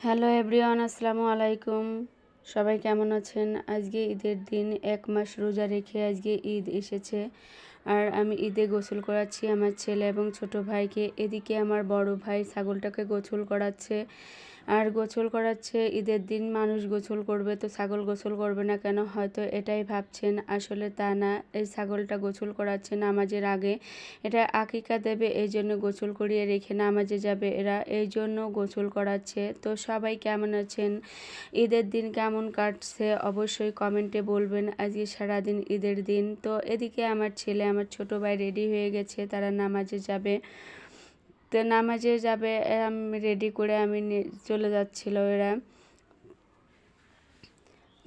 Hello everyone, আসসালামু আলাইকুম। সবাই কেমন আছেন? আজকে ঈদের দিন, এক মাস রোজা রেখে আজকে ঈদ এসেছে। আর আমি ঈদে গোসল করাচ্ছি আমার ছেলে এবং ছোট ভাইকে। এদিকে আমার বড় ভাই ছাগলটাকে গোসল করাচ্ছে। আর গোসল করাচ্ছে, ঈদের দিন মানুষ গোসল করবে তো ছাগল গোসল করবে না কেন? হয়তো এটাই ভাবছেন। আসলে তা না, এই ছাগলটা গোসল করাচ্ছে নামাজের আগে। এটা আকিকা দেবে, এই জন্য গোসল করিয়ে রেখে নামাজে যাবে এরা, এই জন্য গোসল করাচ্ছে। তো সবাই কেমন আছেন? ঈদের দিন কেমন কাটছে? অবশ্যই কমেন্টে বলবেন, আজকে সারাদিন ঈদের দিন। তো এদিকে আমার ছেলে, আমার ছোট ভাই রেডি হয়ে গেছে, তারা নামাজে যাবে। তো নামাজে যাবে আমি রেডি করে আমি চলে যাচ্ছিল এরা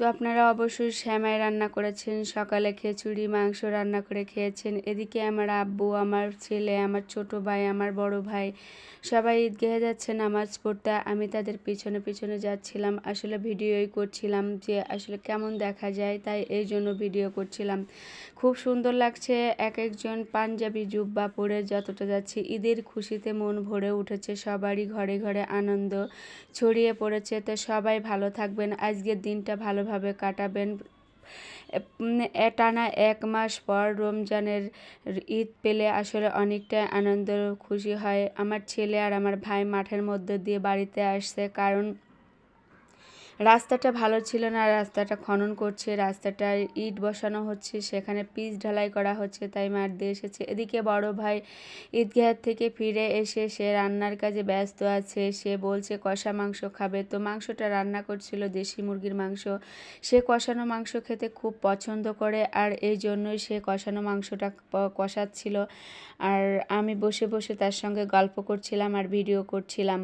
তো আপনারা অবশ্যই শ্যামাই রান্না করেছেন, সকালে খিচুড়ি, মাংস রান্না করে খেয়েছেন। এদিকে আমার আব্বু, আমার ছেলে, আমার ছোট ভাই, আমার বড় ভাই, সবাই ঈদগাহে যাচ্ছে নামাজ পড়তে। আমি তাদের পিছনে পিছনে যাচ্ছিলাম, আসলে ভিডিওই করছিলাম যে আসলে কেমন দেখা যায়, তাই এই জন্য ভিডিও করছিলাম। খুব সুন্দর লাগছে, এক একজন পাঞ্জাবি জুব্বা পরে যতটা যাচ্ছি, ঈদের খুশিতে মন ভরে উঠেছে, সবারই ঘরে ঘরে আনন্দ ছড়িয়ে পড়েছে। তো সবাই ভালো থাকবেন, আজকের দিনটা ভালোভাবে কাটাবেন? টানা এক মাস পর রমজানের ঈদ পেলে আসলে অনেকটাই আনন্দ খুশি হয়। আমার ছেলে আর আমার ভাই মাঠের মধ্যে দিয়ে বাড়িতে আসছে কারণ রাস্তাটা ভালো ছিল না, রাস্তাটা খনন করছে, রাস্তাটায় ইট বসানো হচ্ছে, সেখানে পিচ ঢালাই করা হচ্ছে, তাই মাঠ দিয়ে এসেছে। এদিকে বড় ভাই ঈদগাহ থেকে ফিরে এসে সে রান্নার কাজে ব্যস্ত আছে। সে বলছে, কষা মাংস খাবে। তো মাংসটা রান্না করছিল দেশি মুরগির মাংস। সে কষানো মাংস খেতে খুব পছন্দ করে আর এই জন্যই সে কষানো মাংসটা কষাচ্ছিল। আর আমি বসে বসে তার সঙ্গে গল্প করছিলাম আর ভিডিও করছিলাম।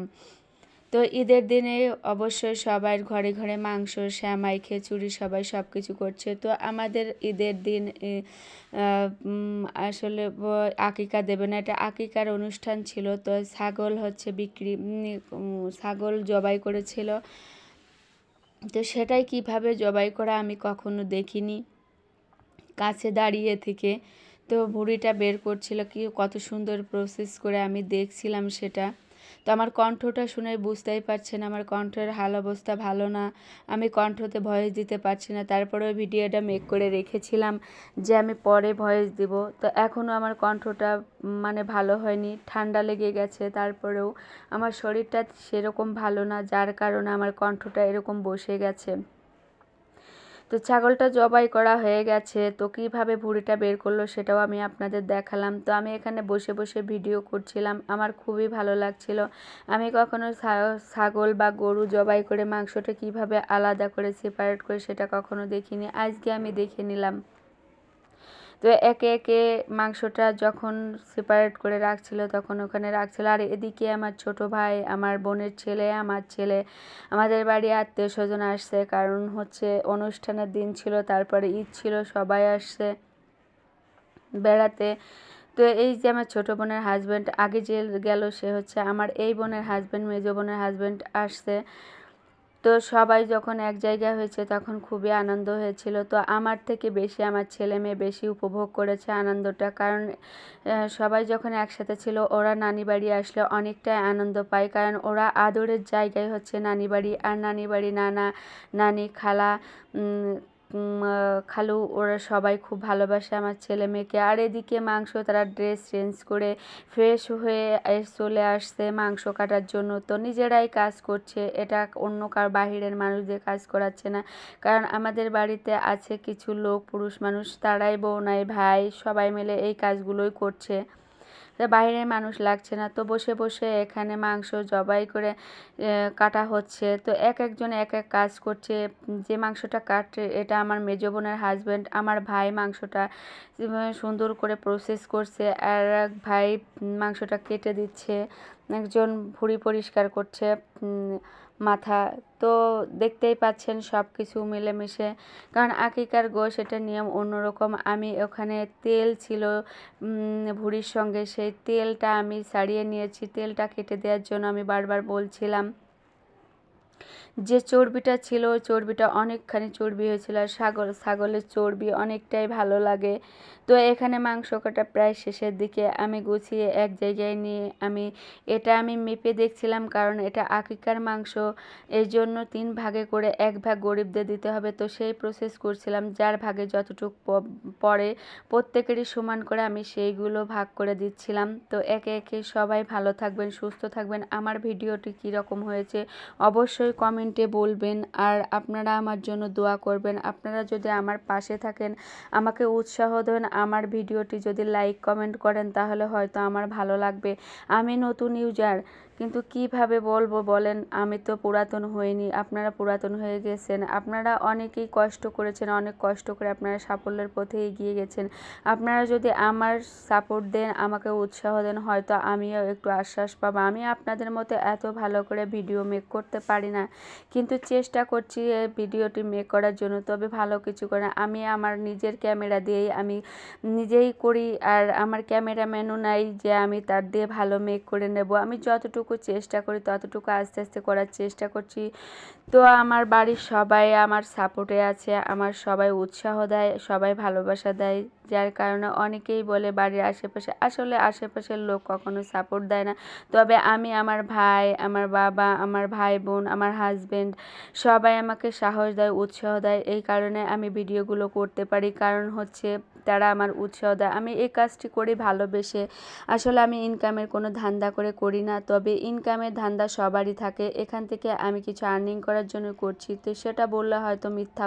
তো ঈদের দিনে অবশ্যই সবার ঘরে ঘরে মাংস, শ্যামাই, খিচুড়ি, সবাই সব কিছু করছে। তো আমাদের ঈদের দিন আসলে আকিকা দেবে না। এটা আকিকার অনুষ্ঠান ছিল, তো ছাগল হচ্ছে বিক্রি ছাগল জবাই করেছিল। তো সেটাই কীভাবে জবাই করা আমি কখনো দেখিনি। কাছে দাঁড়িয়ে থেকে তো ভুড়িটা বের করছিল, কি, কত সুন্দর প্রসেস করে আমি দেখছিলাম সেটা। তো আমার কণ্ঠটা শুনে বুঝতেই পারছেন আমার কণ্ঠের হাল অবস্থা ভালো না। আমি কণ্ঠতে ভয়েস দিতে পারছি না তারপরেও ভিডিওটা মেক করে রেখেছিলাম যে আমি পরে ভয়েস দিব। তো এখনও আমার কণ্ঠটা মানে ভালো হয়নি, ঠান্ডা লেগে গেছে, তারপরেও আমার শরীরটা সেরকম ভালো না, যার কারণে আমার কণ্ঠটা এরকম বসে গেছে। তো ছাগলটা জবাই করা হয়ে গেছে, তো কীভাবে ভুঁড়িটা বের করল সেটাও আমি আপনাদের দেখালাম। তো আমি এখানে বসে বসে ভিডিও করছিলাম, আমার খুবই ভালো লাগছিল। আমি কখনো ছাগল বা গরু জবাই করে মাংসটা কীভাবে আলাদা করে সেপারেট করে সেটা কখনো দেখিনি, আজকে আমি দেখে নিলাম। তো একে একে মাংসটা যখন সেপারেট করে রাখছিল, তখন ওখানে রাখছিল। আর এদিকে আমার ছোট ভাই, আমার বোনের ছেলে, আমার ছেলে, আমাদের বাড়ি আত্মীয় স্বজন আসছে। কারণ হচ্ছে অনুষ্ঠানের দিন ছিল, তারপরে ঈদ ছিল, সবাই আসছে বেড়াতে। তো এই যে আমার ছোটো বোনের হাজব্যান্ড আগে যে গেল সে হচ্ছে আমার এই বোনের হাজব্যান্ড মেজো বোনের হাজব্যান্ড আসছে। তো সবাই যখন এক জায়গায় হয়েছে তখন খুবই আনন্দ হয়েছিল। তো আমার থেকে বেশি আমার ছেলে মেয়ে বেশি উপভোগ করেছে আনন্দটা। কারণ সবাই যখন একসাথে ছিল, ওরা নানি বাড়ি আসলে অনেকটাই আনন্দ পায়। কারণ ওরা আদরের জায়গায় হচ্ছে নানি বাড়ি। আর নানি বাড়ি নানা, নানি খালা খালু, ওরা সবাই খুব ভালোবাসে আমার ছেলে মেয়েকে। আর এদিকে মাংস, তারা ড্রেস চেঞ্জ করে ফ্রেশ হয়ে চলে আসছে মাংস কাটার জন্য। তো নিজেরাই কাজ করছে, এটা অন্য কার, বাহিরের মানুষদের কাজ করাচ্ছে না। কারণ আমাদের বাড়িতে আছে কিছু লোক, পুরুষ মানুষ, তারাই বউ নাই, ভাই, সবাই মিলে এই কাজগুলোই করছে। বাইরের মানুষ লাগছে না। তো বসে বসে এখানে মাংস জবাই করে কাটা হচ্ছে। তো এক একজন এক এক কাজ করছে। যে মাংসটা কাটছে, এটা আমার মেজো বোনের হাজব্যান্ড আমার ভাই মাংসটা সুন্দর করে প্রসেস করছে। আর এক ভাই মাংসটা কেটে দিচ্ছে। একজন ভুঁড়ি পরিষ্কার করছে। মাথা। তো দেখতেই পাচ্ছেন সব কিছু মিলেমিশে। কারণ আকিকার গোশ এটা নিয়ম অন্যরকম। আমি ওখানে তেল ছিল ভুড়ির সঙ্গে। সেই তেলটা আমি সারিয়ে নিয়েছি। তেলটা কেটে দেওয়ার জন্য আমি বারবার বলছিলাম। যে চর্বিটা ছিল ওই চর্বিটা অনেকখানি চর্বি হয়েছিল আর ছাগল ছাগলের চর্বি অনেকটাই ভালো লাগে। তো এখানে মাংস কাটা প্রায় শেষের দিকে আমি গুছিয়ে এক জায়গায় নিয়ে আমি এটা আমি মেপে দেখছিলাম কারণ এটা আকিকার মাংস। এই জন্য তিন ভাগে করে এক ভাগ গরিবদের দিতে হবে। তো সেই প্রসেস করছিলাম। যার ভাগে যতটুক পড়ে প্রত্যেকেরই সমান করে আমি সেইগুলো ভাগ করে দিচ্ছিলাম। তো একে একে সবাই ভালো থাকবেন, সুস্থ থাকবেন। আমার ভিডিওটি কীরকম হয়েছে অবশ্যই কমেন্টে বলবেন আর আপনারা আমার জন্য দোয়া করবেন। আপনারা যদি আমার পাশে থাকেন, আমাকে উৎসাহ দেন, আমার ভিডিওটি যদি লাইক, কমেন্ট করেন, তাহলে হয়তো আমার ভালো লাগবে। আমি নতুন ইউজার, কিন্তু কীভাবে বলব বলেন? আমি তো পুরাতন হইনি, আপনারা পুরাতন হয়ে গেছেন। আপনারা অনেকেই কষ্ট করেছেন, অনেক কষ্ট করে আপনারা সাফল্যের পথে এগিয়ে গেছেন। আপনারা যদি আমার সাপোর্ট দেন, আমাকে উৎসাহ দেন, হয়তো আমিও একটু আশ্বাস পাবো। আমি আপনাদের মতো এত ভালো করে ভিডিও মেক করতে পারি না। কিন্তু চেষ্টা করছি ভিডিওটি মেক করার জন্য। তবে ভালো কিছু করে আমি আমার নিজের ক্যামেরা দিয়েই আমি নিজেই করি আর আমার ক্যামেরাম্যানও নাই যে আমি তার দিয়ে ভালো মেক করে নেব। আমি যতটুকু চেষ্টা করি ততটুকু আস্তে আস্তে করার চেষ্টা করছি। তো আমার বাড়ির সবাই আমার সাপোর্টে আছে, আমার সবাই উৎসাহ দেয়, সবাই ভালোবাসা দেয়। যার কারণে অনেকেই বলে বাড়ির আশেপাশে, আসলে আশেপাশের লোক কখনো সাপোর্ট দেয় না। তবে আমি, আমার ভাই, আমার বাবা, আমার ভাই বোন, আমার হাজবেন্ড সবাই আমাকে সাহস দেয়, উৎসাহ দেয়। এই কারণে আমি ভিডিওগুলো করতে পারি। কারণ হচ্ছে তারা আমার উৎসাহ দেয়। আমি এই কাজটি করি ভালোবেসে। আসলে আমি ইনকামের কোনো ধান্দা করে করি না। তবে ইনকামের ধান্দা সবারই থাকে। এখান থেকে আমি কিছু আর্নিং করার জন্য করছি। তো সেটা বললে হয়তো মিথ্যা